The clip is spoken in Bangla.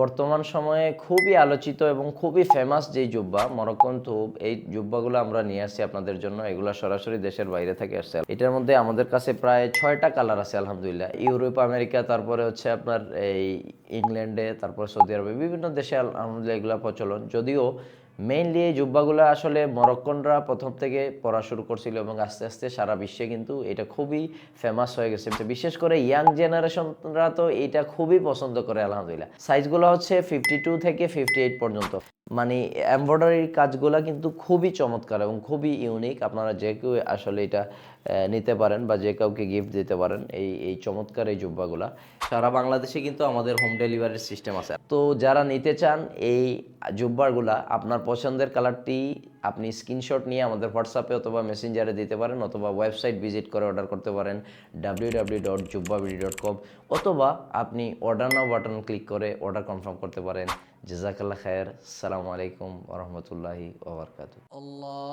বর্তমান সময়ে খুবই আলোচিত এবং খুবই ফেমাস যেই জুব্বা মরক্কন থুব এই জুব্বাগুলো আমরা নিয়ে আসছি আপনাদের জন্য, এগুলো সরাসরি দেশের বাইরে থেকে আসছে। এটার মধ্যে আমাদের কাছে প্রায় ছয়টা কালার আছে, আলহামদুলিল্লাহ। ইউরোপ, আমেরিকা, তারপরে হচ্ছে আপনার এই ইংল্যান্ডে, তারপরে সৌদি আরবে, বিভিন্ন দেশে আলহামদুলিল্লাহ এগুলো প্রচলন। যদিও মেইনলি এই জুব্বাগুলো আসলে মরক্কনরা প্রথম থেকে পড়া শুরু করছিল এবং আস্তে আস্তে সারা বিশ্বে কিন্তু এটা খুবই ফেমাস হয়ে গেছে। বিশেষ করে ইয়াং জেনারেশনরা তো এটা খুবই পছন্দ করে, আলহামদুলিল্লাহ। সাইজগুলো হচ্ছে ফিফটি টু থেকে ফিফটি এইট পর্যন্ত। মানে এমব্রয়ডারির কাজগুলো কিন্তু খুবই চমৎকার এবং খুবই ইউনিক আপনারা যে কেউ আসলে এটা নিতে পারেন বা যে কাউকে গিফট দিতে পারেন এই এই চমৎকার এই জুব্বাগুলা। সারা বাংলাদেশে কিন্তু আমাদের হোম ডেলিভারির সিস্টেম আছে। তো যারা নিতে চান এই জুব্বারগুলা আপনার পছন্দের কালারটি আপনি স্ক্রিনশট নিয়ে আমাদের হোয়াটসঅ্যাপে অথবা মেসেঞ্জারে দিতে পারেন অথবা ওয়েবসাইট ভিজিট করে অর্ডার করতে পারেন W W dot jubbabd dot com অথবা আপনি অর্ডার নাও বাটন ক্লিক করে অর্ডার কনফার্ম করতে পারেন। জেজাকাল্লা খায়ের। সালামু আলাইকুম রহমতুল্লাহি ওবরকাত আল্লাহ